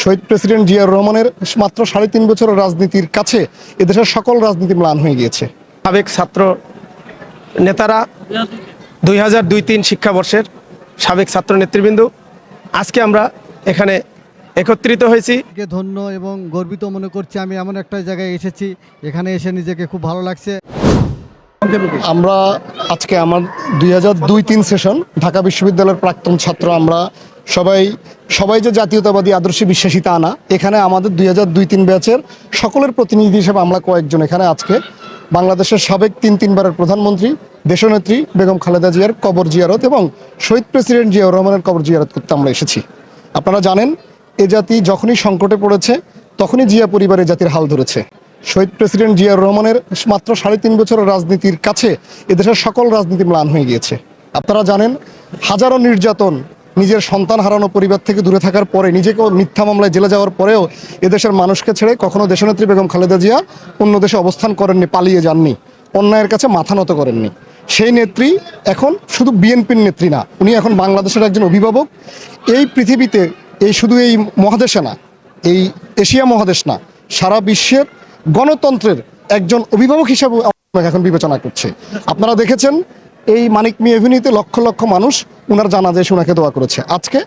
শহীদ president Ziaur রহমানের মাত্র সাড়ে তিন বছরের রাজনীতির কাছে এদেশের সকল রাজনীতি ম্লান হয়ে গিয়েছে। সাবেক ছাত্র নেতারা দুই হাজার দুই তিন শিক্ষাবর্ষের সাবেক ছাত্র নেতৃবৃন্দ আজকে আমরা এখানে একত্রিত হয়েছি। ধন্য এবং গর্বিত মনে করছি আমি এমন একটা জায়গায় এসেছি এখানে এসে নিজেকে খুব ভালো লাগছে। আমরা আজকে আমার দুই হাজার দুই তিন সেশন ঢাকা বিশ্ববিদ্যালয়ের প্রাক্তন ছাত্র আমরা সবাই সবাই যে জাতীয়তাবাদী আদর্শে বিশ্বাসী তা না। এখানে আমাদের দুই হাজার দুই তিন ব্যাচের সকলের প্রতিনিধি হিসেবে আমরা কয়েকজন এখানে আজকে। বাংলাদেশের সাবেক তিন, তিনবারের প্রধানমন্ত্রী, দেশনেত্রী বেগম খালেদা জিয়ার কবর জিয়ারত এবং শহীদ প্রেসিডেন্ট জিয়াউর রহমানের কবর জিয়ারত করতে আমরা এসেছি। আপনারা জানেন, এ জাতি যখনই সংকটে পড়েছে, তখনই জিয়া পরিবারে জাতির হাল ধরেছে। শহীদ প্রেসিডেন্ট জিয়াউর রহমানের মাত্র সাড়ে তিন বছরের রাজনীতির কাছে এদেশের সকল রাজনীতি ম্লান হয়ে গিয়েছে। আপনারা জানেন, হাজারো নির্যাতন নিজের সন্তান হারানো পরিবার থেকে দূরে থাকার পরে নিজেকে মিথ্যা মামলায় জেলে যাওয়ার পরেও এদেশের মানুষকে ছেড়ে কখনো দেশনেত্রী বেগম খালেদা জিয়া অন্য দেশে অবস্থান করেননি, পালিয়ে যাননি, অন্যায়ের কাছে মাথা নত করেননি। সেই নেত্রী এখন শুধু বিএনপির নেত্রী না, উনি এখন বাংলাদেশের একজন অভিভাবক। এই পৃথিবীতে এই শুধু এই মহাদেশে না, এই এশিয়া মহাদেশ না, সারা বিশ্বের গণতন্ত্রের একজন অভিভাবক হিসাবে এখন বিবেচনা করছে। আপনারা দেখেছেন এই মানিক মি এভিনিউতে লক্ষ লক্ষ মানুষ উনার জানাজে এসে উনাকে দোয়া করেছে। আজকে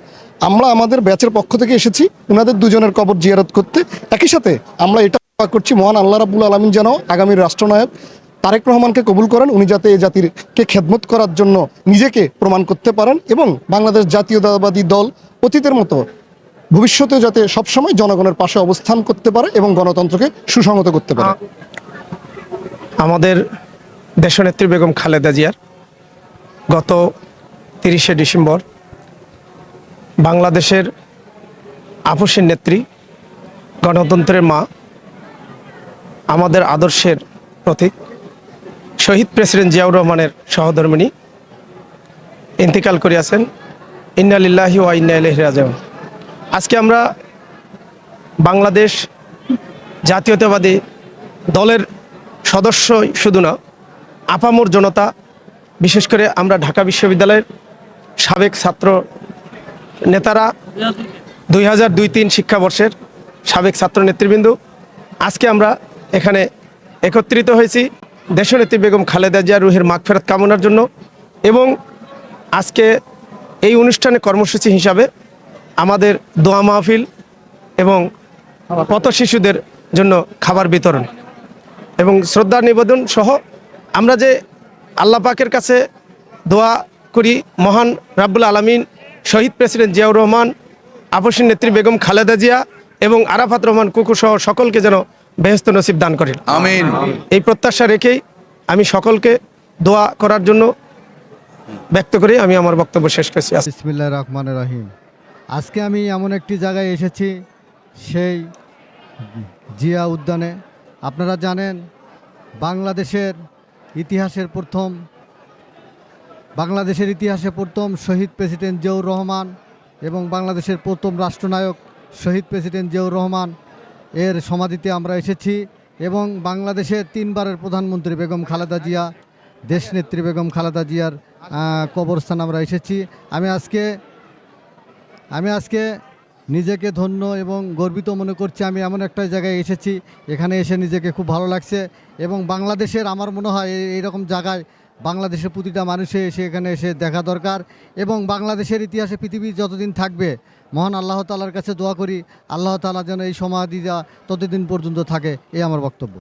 আমরা আমাদের ব্যাচের পক্ষ থেকে এসেছি, উনাদের দুজনের কবর জিয়ারত করতে। একই সাথে আমরা এটা করছি, মহান আল্লাহ রাবুল আলমিন যেন আগামীর রাষ্ট্রনায়ক তারেক রহমানকে কবুল করেন, উনি যাতে এই জাতিরকে খেদমত করার জন্য নিজেকে প্রমাণ করতে পারেন এবং বাংলাদেশ জাতীয়তাবাদী দল অতীতের মতো ভবিষ্যতে যাতে সবসময় জনগণের পাশে অবস্থান করতে পারে এবং গণতন্ত্রকে সুসংহত করতে পারে। আমাদের দেশনেত্রী বেগম খালেদা জিয়ার গত তিরিশে ডিসেম্বর বাংলাদেশের আপসের নেত্রী, গণতন্ত্রের মা, আমাদের আদর্শের প্রতীক, শহীদ প্রেসিডেন্ট জিয়াউর রহমানের সহধর্মিনী ইন্তিকাল করিয়াছেন ইন্নালিল্লাহি ওয়া ইন্না ইলাইহি রাজিউন। আজকে আমরা বাংলাদেশ জাতীয়তাবাদী দলের সদস্যই শুধু না, আপামর জনতা বিশেষ করে আমরা ঢাকা বিশ্ববিদ্যালয়ের সাবেক ছাত্র নেতারা দুই হাজার দুই তিন শিক্ষাবর্ষের সাবেক ছাত্র নেতৃবৃন্দ। আজকে আমরা এখানে একত্রিত হয়েছি দেশনেত্রী বেগম খালেদা জিয়া রুহের মাগফেরত কামনার জন্য এবং আজকে এই অনুষ্ঠানে কর্মসূচি হিসাবে আমাদের দোয়া মাহফিল এবং পথ শিশুদের জন্য খাবার বিতরণ এবং শ্রদ্ধা নিবেদন সহ আমরা যে আল্লাহ পাকের কাছে দোয়া করি। মহান রাব্বুল আলমিন শহীদ প্রেসিডেন্ট জিয়াউর রহমান আপসীন নেত্রী বেগম খালেদা জিয়া এবং আরাফাত রহমান কুকু সহ সকলকে যেন বেহস্ত নসিব দান করেন। আমিন। এই প্রত্যাশা রেখেই আমি সকলকে দোয়া করার জন্য ব্যক্ত করে। আমি আমার বক্তব্য শেষ করছি। বিসমিল্লাহ রহমান রহিম। আজকে আমি এমন একটি জায়গায় এসেছি সেই জিয়া উদ্যানে। আপনারা জানেন বাংলাদেশের ইতিহাসের প্রথম, বাংলাদেশের ইতিহাসে প্রথম শহীদ প্রেসিডেন্ট জিয়াউর রহমান এবং বাংলাদেশের প্রথম রাষ্ট্রনায়ক শহীদ প্রেসিডেন্ট জিয়াউর রহমান এর সমাধিতে আমরা এসেছি এবং বাংলাদেশের তিনবারের প্রধানমন্ত্রী বেগম খালেদা জিয়া, দেশনেত্রী বেগম খালেদা জিয়ার কবরস্থান আমরা এসেছি। আমি আজকে আমি আজকে নিজেকে ধন্য এবং গর্বিত মনে করছি আমি এমন একটা জায়গায় এসেছি। এখানে এসে নিজেকে খুব ভালো লাগছে এবং বাংলাদেশের আমার মনে হয় এই- এইরকম জায়গায় বাংলাদেশের প্রতিটা মানুষে এসে এখানে এসে দেখা দরকার এবং বাংলাদেশের ইতিহাসে পৃথিবী যতদিন থাকবে, মহান আল্লাহ তালার কাছে দোয়া করি, আল্লাহ তালা যেন এই সমাধিটা ততদিন পর্যন্ত থাকে, এই আমার বক্তব্য।